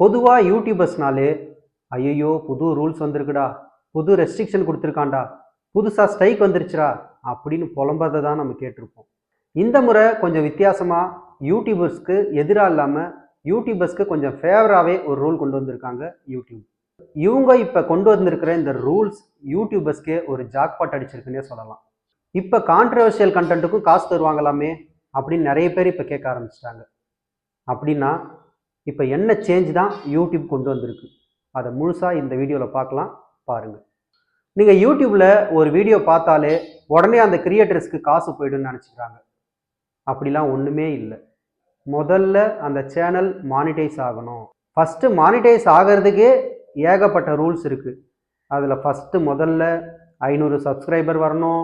பொதுவாக யூடியூபர்ஸ்னாலே ஐயையோ புது ரூல்ஸ் வந்திருக்குடா புது ரெஸ்ட்ரிக்ஷன் கொடுத்துருக்காண்டா புதுசாக ஸ்ட்ரைக் வந்துருச்சுடா அப்படின்னு புலம்பதை தான் நம்ம கேட்டிருப்போம். இந்த முறை கொஞ்சம் வித்தியாசமாக யூடியூபர்ஸ்க்கு எதிராக இல்லாமல் யூடியூபர்ஸ்க்கு கொஞ்சம் ஃபேவராகவே ஒரு ரூல் கொண்டு வந்திருக்காங்க யூடியூப் இவங்க இப்போ கொண்டு வந்திருக்கிற இந்த ரூல்ஸ் யூடியூபர்ஸ்க்கே ஒரு ஜாக்பாட் அடிச்சிருக்குன்னே சொல்லலாம். இப்போ கான்ட்ரவர்ஷியல் கண்டென்ட்டுக்கும் காசு தருவாங்களாமே அப்படின்னு நிறைய பேர் இப்போ கேட்க ஆரம்பிச்சிட்டாங்க. அப்படின்னா இப்போ என்ன சேஞ்ச் தான் யூடியூப் கொண்டு வந்திருக்கு? அதை முழுசாக இந்த வீடியோவில் பார்க்கலாம் பாருங்கள் நீங்கள் யூடியூப்பில் ஒரு வீடியோ பார்த்தாலே உடனே அந்த கிரியேட்டர்ஸ்க்கு காசு போய்டுன்னு நினச்சிக்கிறாங்க. அப்படிலாம் ஒன்றுமே இல்லை. முதல்ல அந்த சேனல் மானிட்டைஸ் ஆகணும். ஃபஸ்ட்டு மானிட்டைஸ் ஆகிறதுக்கே ஏகப்பட்ட ரூல்ஸ் இருக்குது அதில் ஃபஸ்ட்டு முதல்ல ஐநூறு சப்ஸ்கிரைபர் வரணும்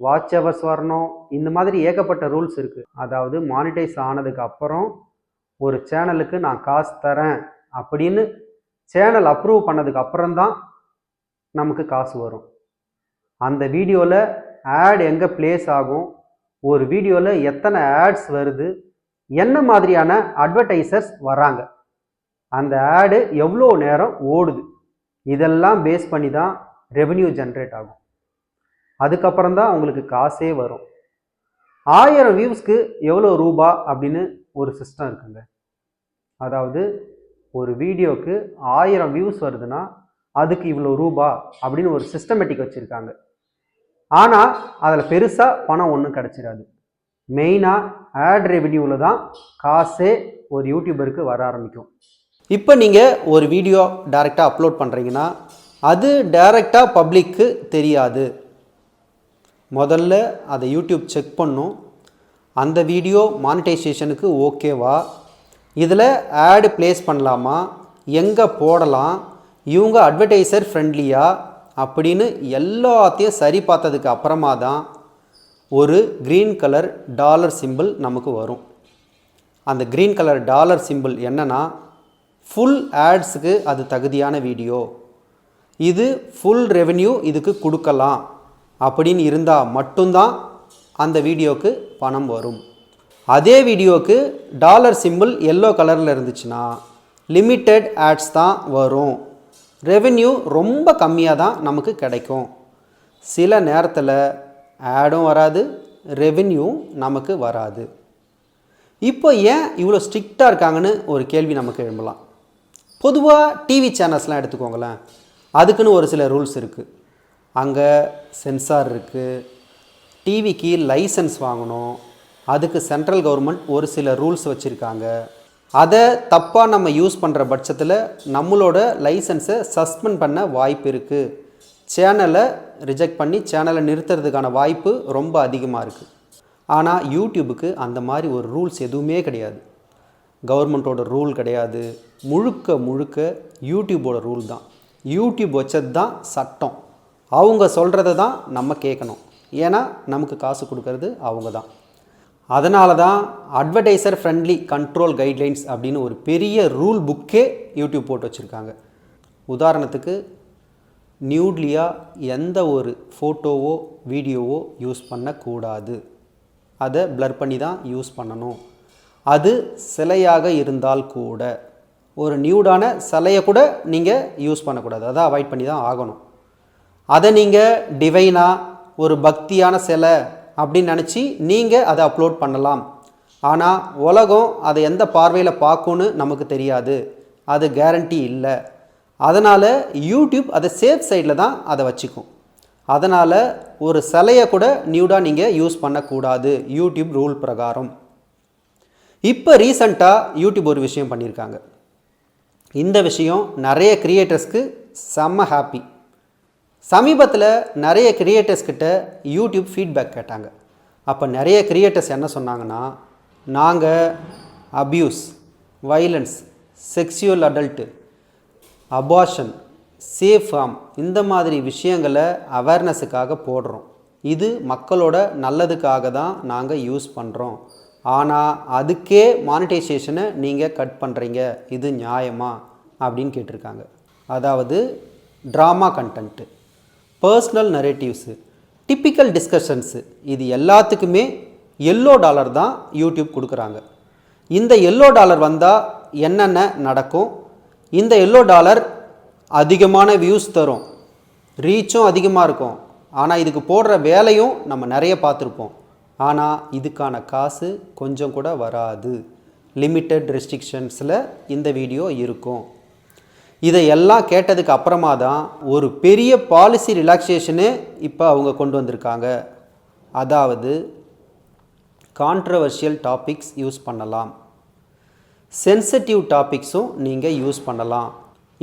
வாட்ச் ஹவர்ஸ் வரணும் இந்த மாதிரி ஏகப்பட்ட ரூல்ஸ் இருக்குது அதாவது மானிட்டைஸ் ஆனதுக்கு அப்புறம் ஒரு சேனலுக்கு நான் காசு தரேன் அப்படின்னு சேனல் அப்ரூவ் பண்ணதுக்கு அப்புறம்தான் நமக்கு காசு வரும். அந்த வீடியோவில் ஆட் எங்கே ப்ளேஸ் ஆகும்? ஒரு வீடியோவில் எத்தனை ஆட்ஸ் வருது? என்ன மாதிரியான அட்வர்டைசர்ஸ் வராங்க? அந்த ஆடு எவ்வளோ நேரம் ஓடுது? இதெல்லாம் பேஸ் பண்ணி தான் ரெவென்யூ ஜென்ரேட் ஆகும். அதுக்கப்புறம் தான் உங்களுக்கு காசே வரும். ஆயிரம் வியூஸ்க்கு எவ்வளோ ரூபா அப்படின்னு ஒரு சிஸ்டம் இருக்குங்க. அதாவது ஒரு வீடியோக்கு ஆயிரம் வியூஸ் வருதுன்னா அதுக்கு இவ்வளோ ரூபா அப்படின்னு ஒரு சிஸ்டமேட்டிக் வச்சுருக்காங்க. ஆனால் அதில் பெருசாக பணம் ஒன்றும் கிடச்சிடாது மெயினாக ஆட் ரெவென்யூவில் தான் காசே ஒரு யூடியூபருக்கு வர ஆரம்பிக்கும். இப்போ நீங்கள் ஒரு வீடியோ டைரெக்டாக அப்லோட் பண்ணுறீங்கன்னா அது டைரெக்டாக பப்ளிக்கு தெரியாது. முதல்ல அதை யூடியூப் செக் பண்ணும். அந்த வீடியோ மானிட்டைசேஷனுக்கு ஓகேவா இதில் ஆடு ப்ளேஸ் பண்ணலாமா? எங்கே போடலாம்? இவங்க அட்வர்டைசர் ஃப்ரெண்ட்லியா அப்படின்னு எல்லாத்தையும் சரி பார்த்ததுக்கு அப்புறமா தான் ஒரு க்ரீன் கலர் டாலர் சிம்பிள் நமக்கு வரும். அந்த க்ரீன் கலர் டாலர் சிம்பிள் என்னன்னா ஃபுல் ஆட்ஸுக்கு அது தகுதியான வீடியோ இது ஃபுல் ரெவென்யூ இதுக்கு கொடுக்கலாம். அப்படின்னு இருந்தால் மட்டும்தான் அந்த வீடியோக்கு பணம் வரும். அதே வீடியோவுக்கு டாலர் சிம்பிள் எல்லோ கலரில் இருந்துச்சுன்னா லிமிட்டெட் ஆட்ஸ் தான் வரும். ரெவென்யூ ரொம்ப கம்மியாக தான் நமக்கு கிடைக்கும். சில நேரத்தில் ஆடும் வராது ரெவென்யூ நமக்கு வராது. இப்போ ஏன் இவ்வளோ ஸ்ட்ரிக்டாக இருக்காங்கன்னு ஒரு கேள்வி நமக்கு எழும்பலாம். பொதுவாக டிவி சேனல்ஸ்லாம் எடுத்துக்கோங்களேன். அதுக்குன்னு ஒரு சில ரூல்ஸ் இருக்குது அங்கே சென்சார் இருக்குது டிவிக்கு லைசன்ஸ் வாங்கணும். அதுக்கு சென்ட்ரல் கவர்மெண்ட் ஒரு சில ரூல்ஸ் வச்சுருக்காங்க. அதை தப்பாக நம்ம யூஸ் பண்ணுற பட்சத்தில் நம்மளோட லைசன்ஸை சஸ்பெண்ட் பண்ண வாய்ப்பு இருக்குது சேனலை ரிஜெக்ட் பண்ணி சேனலை நிறுத்துறதுக்கான வாய்ப்பு ரொம்ப அதிகமாக இருக்குது ஆனால் யூடியூபுக்கு அந்த மாதிரி ஒரு ரூல்ஸ் எதுவுமே கிடையாது. கவர்மெண்ட்டோட ரூல் கிடையாது. முழுக்க முழுக்க யூடியூபோட ரூல் தான். யூடியூப் வச்சது தான் சட்டம். அவங்க சொல்கிறத தான் நம்ம கேட்கணும். ஏன்னா நமக்கு காசு கொடுக்கறது அவங்க தான் அதனால தான் அட்வர்டைசர் ஃப்ரெண்ட்லி கண்ட்ரோல் கைட்லைன்ஸ் அப்படின்னு ஒரு பெரிய ரூல் புக்கே யூடியூப் போட்டு வச்சுருக்காங்க. உதாரணத்துக்கு நியூட்லியாக எந்த ஒரு ஃபோட்டோவோ வீடியோவோ யூஸ் பண்ணக்கூடாது. அதை ப்ளர் பண்ணி தான் யூஸ் பண்ணணும். அது சிலையாக இருந்தால் கூட ஒரு நியூடான சிலையை கூட நீங்கள் யூஸ் பண்ணக்கூடாது. அதை அவாய்ட் பண்ணி தான் ஆகணும். அதை நீங்கள் டிவைனாக ஒரு பக்தியான சிலை அப்படின்னு நினச்சி நீங்கள் அதை அப்லோட் பண்ணலாம். ஆனால் உலகம் அதை எந்த பார்வையில் பார்க்கும்னு நமக்கு தெரியாது. அது கேரண்டி இல்லை. அதனால் யூடியூப் அதை சேஃப் சைடில் தான் அதை வச்சுக்கும். அதனால் ஒரு சிலையை கூட நியூடாக நீங்கள் யூஸ் பண்ணக்கூடாது. யூடியூப் ரூல் பிரகாரம். இப்போ ரீசண்டாக யூடியூப் ஒரு விஷயம் பண்ணியிருக்காங்க. இந்த விஷயம் நிறைய க்ரியேட்டர்ஸ்க்கு செம்ம ஹாப்பி சமீபத்தில் நிறைய கிரியேட்டர்ஸ் கிட்ட யூடியூப் ஃபீட்பேக் கேட்டாங்க. அப்போ நிறைய கிரியேட்டர்ஸ் என்ன சொன்னாங்கன்னா நாங்கள் abuse violence sexual adult abortion self harm இந்த மாதிரி விஷயங்களை அவேர்னஸுக்காக போடுறோம். இது மக்களோட நல்லதுக்காக தான் நாங்கள் யூஸ் பண்ணுறோம் ஆனால் அதுக்கே மானிட்டைசேஷனை நீங்கள் கட் பண்ணுறீங்க இது நியாயமா? அப்படின்னு கேட்டிருக்காங்க. அதாவது trauma content personal narratives typical discussions இது எல்லாத்துக்குமே எல்லோ டாலர் தான் யூடியூப் கொடுக்குறாங்க. இந்த எல்லோ டாலர் வந்தால் என்னென்ன நடக்கும்? இந்த எல்லோ டாலர் அதிகமான வியூஸ் தரும். ரீச்சும் அதிகமாக இருக்கும். ஆனால் இதுக்கு போடுற வேலையும் நம்ம நிறைய பார்த்துருப்போம். ஆனால் இதுக்கான காசு கொஞ்சம் கூட வராது. லிமிட்டட் ரெஸ்ட்ரிக்ஷன்ஸில் இந்த வீடியோ இருக்கும். இதையெல்லாம் கேட்டதுக்கு அப்புறமா தான் ஒரு பெரிய பாலிசி ரிலாக்ஸேஷனே இப்போ அவங்க கொண்டு வந்திருக்காங்க. அதாவது கான்ட்ரவர்ஷியல் டாபிக்ஸ் யூஸ் பண்ணலாம். சென்சிட்டிவ் டாபிக்ஸும் நீங்கள் யூஸ் பண்ணலாம்.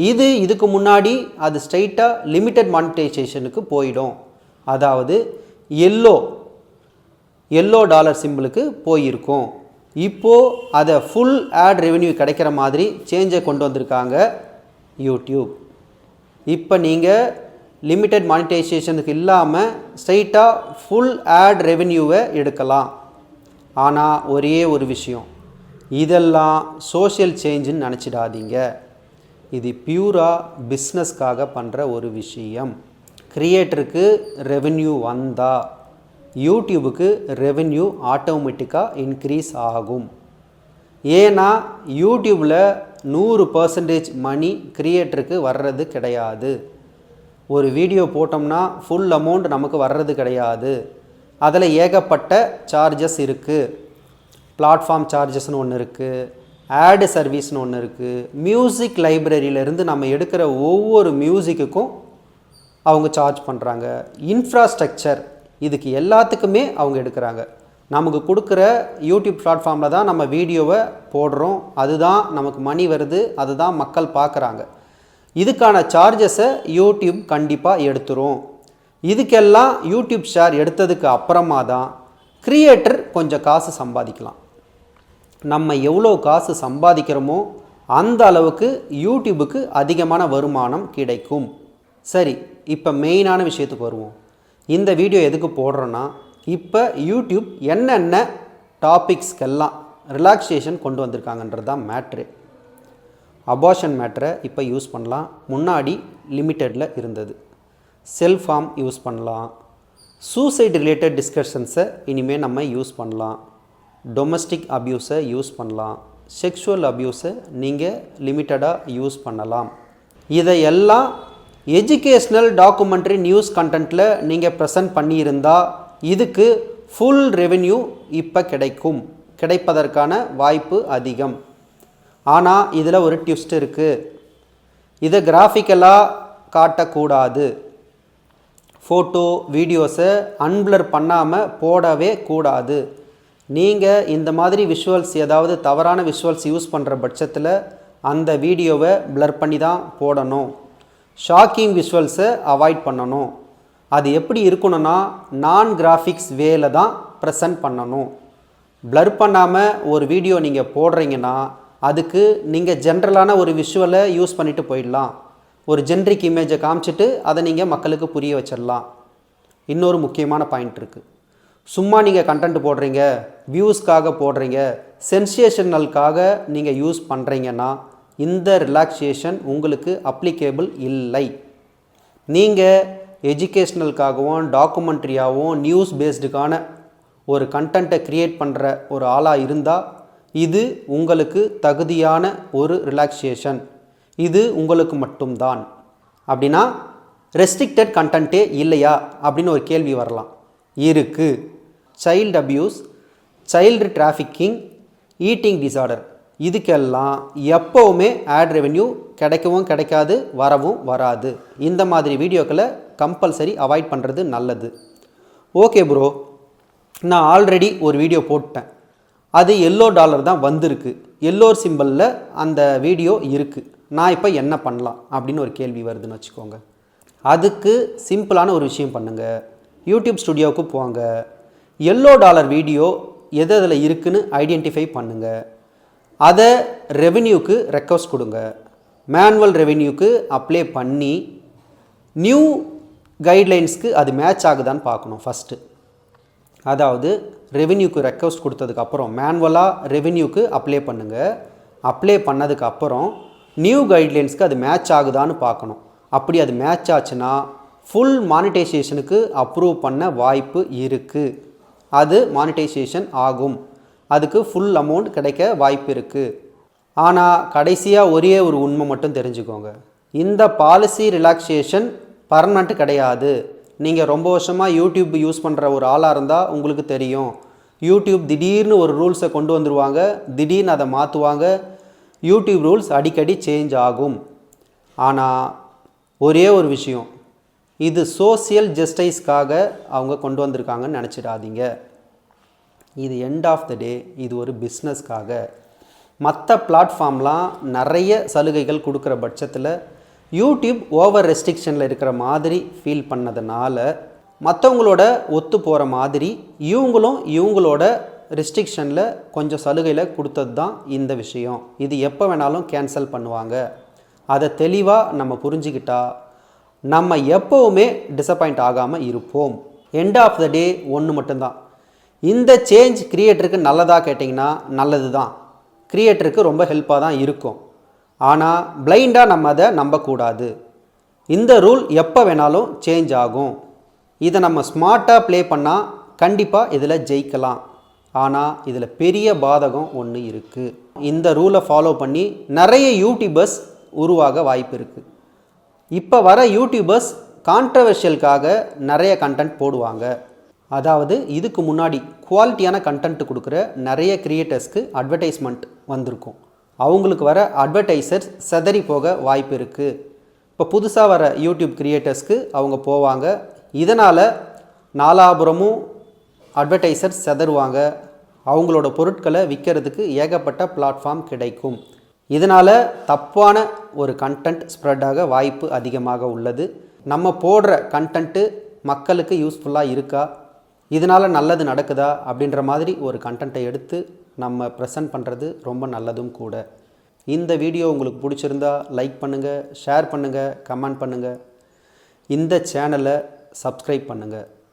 இது இதுக்கு முன்னாடி அது ஸ்ட்ரைட்டாக லிமிட்டட் மானிட்டைசேஷனுக்கு போயிடும். அதாவது எல்லோ எல்லோ டாலர் சிம்பிளுக்கு போயிருக்கும். இப்போது அதை ஃபுல் ஆட் ரெவென்யூ கிடைக்கிற மாதிரி சேஞ்சை கொண்டு வந்திருக்காங்க. யூடியூப். இப்போ நீங்கள் லிமிட்டட் மானிட்டைசேஷனுக்கு இல்லாமல் ஸ்ட்ரைட்டாக ஃபுல் ஆட் ரெவென்யூவை எடுக்கலாம். ஆனால் ஒரே ஒரு விஷயம். இதெல்லாம் சோஷியல் சேஞ்சுன்னு நினச்சிடாதீங்க. இது பியூராக பிஸ்னஸ்க்காக பண்ணுற ஒரு விஷயம். க்ரியேட்டருக்கு ரெவென்யூ வந்தால் யூடியூபுக்கு ரெவென்யூ ஆட்டோமேட்டிக்காக இன்க்ரீஸ் ஆகும். ஏன்னா யூடியூப்பில் நூறு பர்சன்டேஜ் மணி கிரியேட்டருக்கு வர்றது கிடையாது. ஒரு வீடியோ போட்டோம்னா ஃபுல் அமௌண்ட் நமக்கு வர்றது கிடையாது. அதில் ஏகப்பட்ட சார்ஜஸ் இருக்குது பிளாட்ஃபார்ம் சார்ஜஸ்னு ஒன்று இருக்குது ஆடு சர்வீஸ்னு ஒன்று இருக்குது மியூசிக் லைப்ரரியிலேருந்து நம்ம எடுக்கிற ஒவ்வொரு மியூசிக்குக்கும் அவங்க சார்ஜ் பண்ணுறாங்க இன்ஃப்ராஸ்ட்ரக்சர் இதுக்கு எல்லாத்துக்குமே அவங்க எடுக்கிறாங்க. நமக்கு கொடுக்குற யூடியூப் பிளாட்ஃபார்மில் தான் நம்ம வீடியோவை போடுறோம். அதுதான் நமக்கு மணி வருது. அதுதான் மக்கள் பார்க்குறாங்க. இதுக்கான சார்ஜஸை யூடியூப் கண்டிப்பாக எடுத்துரும். இதுக்கெல்லாம் யூடியூப் ஷேர் எடுத்ததுக்கு அப்புறமா தான் க்ரியேட்டர் கொஞ்சம் காசு சம்பாதிக்கலாம். நம்ம எவ்வளோ காசு சம்பாதிக்கிறோமோ அந்த அளவுக்கு யூடியூபுக்கு அதிகமான வருமானம் கிடைக்கும். சரி இப்போ மெயினான விஷயத்துக்கு வருவோம். இந்த வீடியோ எதுக்கு போடுறோன்னா இப்போ யூடியூப் என்னென்ன டாபிக்ஸ்க்கெல்லாம் ரிலாக்ஸேஷன் கொண்டு வந்திருக்காங்கன்றது தான் மேட்ரு அபார்ஷன் மேட்ரை இப்போ யூஸ் பண்ணலாம். முன்னாடி லிமிட்டடில் இருந்தது. செல் ஃபார்ம் யூஸ் பண்ணலாம். சூசைட் ரிலேட்டட் டிஸ்கஷன்ஸை இனிமேல் நம்ம யூஸ் பண்ணலாம். டொமஸ்டிக் அப்யூஸை யூஸ் பண்ணலாம். செக்ஷுவல் அப்யூஸை நீங்கள் லிமிட்டடாக யூஸ் பண்ணலாம். இதையெல்லாம் எஜுகேஷ்னல் டாக்குமெண்ட்ரி நியூஸ் கண்டென்ட்டில் நீங்கள் ப்ரெசன்ட் பண்ணியிருந்தால் இதுக்கு ஃபுல் ரெவென்யூ இப்போ கிடைக்கும். கிடைப்பதற்கான வாய்ப்பு அதிகம். ஆனால் இதில் ஒரு ட்விஸ்ட் இருக்குது இதை கிராஃபிக்கலாக காட்டக்கூடாது. ஃபோட்டோ வீடியோஸை அன்பிளர் பண்ணாமல் போடவே கூடாது. நீங்கள் இந்த மாதிரி விஷுவல்ஸ் ஏதாவது தவறான விஷுவல்ஸ் யூஸ் பண்ணுற பட்சத்தில் அந்த வீடியோவை பிளர் பண்ணி தான் போடணும். ஷாக்கிங் விஷுவல்ஸை அவாய்ட் பண்ணணும். அது எப்படி இருக்கணும்னா நான் கிராஃபிக்ஸ் வேல தான் ப்ரெசன்ட் பண்ணணும். ப்ளர் பண்ணாமல் ஒரு வீடியோ நீங்கள் போடுறீங்கன்னா அதுக்கு நீங்கள் ஜென்ரலான ஒரு விஷுவலை யூஸ் பண்ணிவிட்டு போயிடலாம். ஒரு ஜென்ரிக் இமேஜை காமிச்சிட்டு அதை நீங்கள் மக்களுக்கு புரிய வச்சிடலாம். இன்னொரு முக்கியமான பாயிண்ட் இருக்குது சும்மா நீங்கள் கண்டென்ட் போடுறீங்க வியூஸ்க்காக போடுறீங்க சென்சேஷனல்காக நீங்கள் யூஸ் பண்ணுறீங்கன்னா இந்த ரிலாக்ஸேஷன் உங்களுக்கு அப்ளிகேபிள் இல்லை. நீங்கள் எஜுகேஷ்னலுக்காகவும் டாக்குமெண்ட்ரியாகவும் நியூஸ் பேஸ்டுக்கான ஒரு கண்டென்ட்டை க்ரியேட் பண்ணுற ஒரு ஆளாக இருந்தால் இது உங்களுக்கு தகுதியான ஒரு ரிலாக்ஸேஷன் இது உங்களுக்கு மட்டும்தான். அப்படின்னா ரெஸ்ட்ரிக்டட் கண்டென்ட்டே இல்லையா? அப்படின்னு ஒரு கேள்வி வரலாம். இருக்குது child abuse child trafficking eating disorder இதுக்கெல்லாம் எப்போவுமே ஆட் ரெவென்யூ கிடைக்கவும் கிடைக்காது வரவும் வராது. இந்த மாதிரி வீடியோக்களை கம்பல்சரி அவாய்ட் பண்ணுறது நல்லது. ஓகே ப்ரோ நான் ஆல்ரெடி ஒரு வீடியோ போட்டேன். அது எல்லோ டாலர் தான் வந்திருக்கு. எல்லோர் சிம்பிளில் அந்த வீடியோ இருக்குது நான் இப்போ என்ன பண்ணலாம் அப்படின்னு ஒரு கேள்வி வருதுன்னு வச்சுக்கோங்க. அதுக்கு சிம்பிளான ஒரு விஷயம் பண்ணுங்கள் யூடியூப் ஸ்டுடியோவுக்கு போங்க. எல்லோ டாலர் வீடியோ எது அதில் இருக்குன்னு ஐடென்டிஃபை பண்ணுங்கள் அதை ரெவென்யூக்கு ரெக்வஸ்ட் கொடுங்க. மேனுவல் ரெவென்யூக்கு அப்ளை பண்ணி நியூ கைட்லைன்ஸ்க்கு அது மேட்ச் ஆகுதான்னு பார்க்கணும் ஃபஸ்ட்டு அதாவது ரெவென்யூக்கு ரெக்வஸ்ட் கொடுத்ததுக்கப்புறம் மேனுவலாக ரெவென்யூக்கு அப்ளை பண்ணுங்கள் அப்ளை பண்ணதுக்கப்புறம் நியூ கைட்லைன்ஸ்க்கு அது மேட்ச் ஆகுதான்னு பார்க்கணும். அப்படி அது மேட்ச் ஆச்சுன்னா ஃபுல் மானிட்டைசேஷனுக்கு அப்ரூவ் பண்ண வாய்ப்பு இருக்குது அது மானிட்டைசேஷன் ஆகும். அதுக்கு ஃபுல் அமௌண்ட் கிடைக்க வாய்ப்பு இருக்குது ஆனால் கடைசியாக ஒரே ஒரு உண்மை மட்டும் தெரிஞ்சுக்கோங்க. இந்த பாலிசி ரிலாக்ஸேஷன் பர்மனண்ட் கிடையாது. நீங்கள் ரொம்ப வருஷமாக யூடியூப் யூஸ் பண்ணுற ஒரு ஆளாக இருந்தால் உங்களுக்கு தெரியும். யூடியூப் திடீர்னு ஒரு ரூல்ஸை கொண்டு வந்துருவாங்க. திடீர்னு அதை மாற்றுவாங்க யூடியூப் ரூல்ஸ் அடிக்கடி சேஞ்ச் ஆகும். ஆனால் ஒரே ஒரு விஷயம். இது சோசியல் ஜஸ்டிஸ்க்காக அவங்க கொண்டு வந்திருக்காங்கன்னு நினச்சிடாதீங்க. இது எண்ட் ஆஃப் த டே இது ஒரு பிஸ்னஸ்க்காக மற்ற பிளாட்ஃபார்ம்லாம் நிறைய சலுகைகள் கொடுக்குற பட்சத்தில் யூடியூப் ஓவர் ரெஸ்ட்ரிக்ஷனில் இருக்கிற மாதிரி ஃபீல் பண்ணதுனால மற்றவங்களோட ஒத்து போகிற மாதிரி இவங்களும் இவங்களோட ரெஸ்ட்ரிக்ஷனில் கொஞ்சம் சலுகையில் கொடுத்தது தான் இந்த விஷயம். இது எப்போ வேணாலும் கேன்சல் பண்ணுவாங்க. அதை தெளிவாக நம்ம புரிஞ்சுக்கிட்டா நம்ம எப்போவுமே டிசப்பாயிண்ட் ஆகாமல் இருப்போம். எண்ட் ஆஃப் த டே ஒன்று மட்டும்தான். இந்த சேஞ்ச் கிரியேட்டருக்கு நல்லதாக கேட்டிங்கன்னா நல்லது தான் கிரியேட்டருக்கு ரொம்ப ஹெல்ப்பாக தான் இருக்கும். ஆனால் பிளைண்டாக நம்ம அதை நம்பக்கூடாது. இந்த ரூல் எப்போ வேணாலும் சேஞ்ச் ஆகும். இதை நம்ம ஸ்மார்ட்டாக ப்ளே பண்ணால் கண்டிப்பாக இதில் ஜெயிக்கலாம். ஆனால் இதில் பெரிய பாதகம் ஒன்று இருக்குது இந்த ரூலை ஃபாலோ பண்ணி நிறைய யூடியூபர்ஸ் உருவாக வாய்ப்பு இருக்குது இப்போ வர யூடியூபர்ஸ் கான்ட்ரவர்ஷியலுக்காக நிறைய கண்டென்ட் போடுவாங்க. அதாவது இதுக்கு முன்னாடி குவாலிட்டியான கண்டென்ட் கொடுக்குற நிறைய க்ரியேட்டர்ஸ்க்கு அட்வர்டைஸ்மெண்ட் வந்திருக்கும். அவங்களுக்கு வர அட்வர்டைசர்ஸ் செதறி போக வாய்ப்பு இருக்குது இப்போ புதுசாக வர யூடியூப் க்ரியேட்டர்ஸ்க்கு அவங்க போவாங்க. இதனால் நாலாபுரமும் அட்வர்டைசர்ஸ் செதறுவாங்க. அவங்களோட பொருட்களை விற்கிறதுக்கு ஏகப்பட்ட பிளாட்ஃபார்ம் கிடைக்கும். இதனால் தப்பான ஒரு கண்டென்ட் ஸ்ப்ரெட் ஆக வாய்ப்பு அதிகமாக உள்ளது. நம்ம போடுற கண்டென்ட்டு மக்களுக்கு யூஸ்ஃபுல்லாக இருக்கா? இதனால் நல்லது நடக்குதா அப்படின்ற மாதிரி ஒரு கண்டென்ட்டை எடுத்து நம்ம ப்ரெசன்ட் பண்ணுறது ரொம்ப நல்லதும் கூட. இந்த வீடியோ உங்களுக்கு பிடிச்சிருந்தா லைக் பண்ணுங்கள் ஷேர் பண்ணுங்கள் கமெண்ட் பண்ணுங்கள் இந்த சேனலை சப்ஸ்கிரைப் பண்ணுங்கள்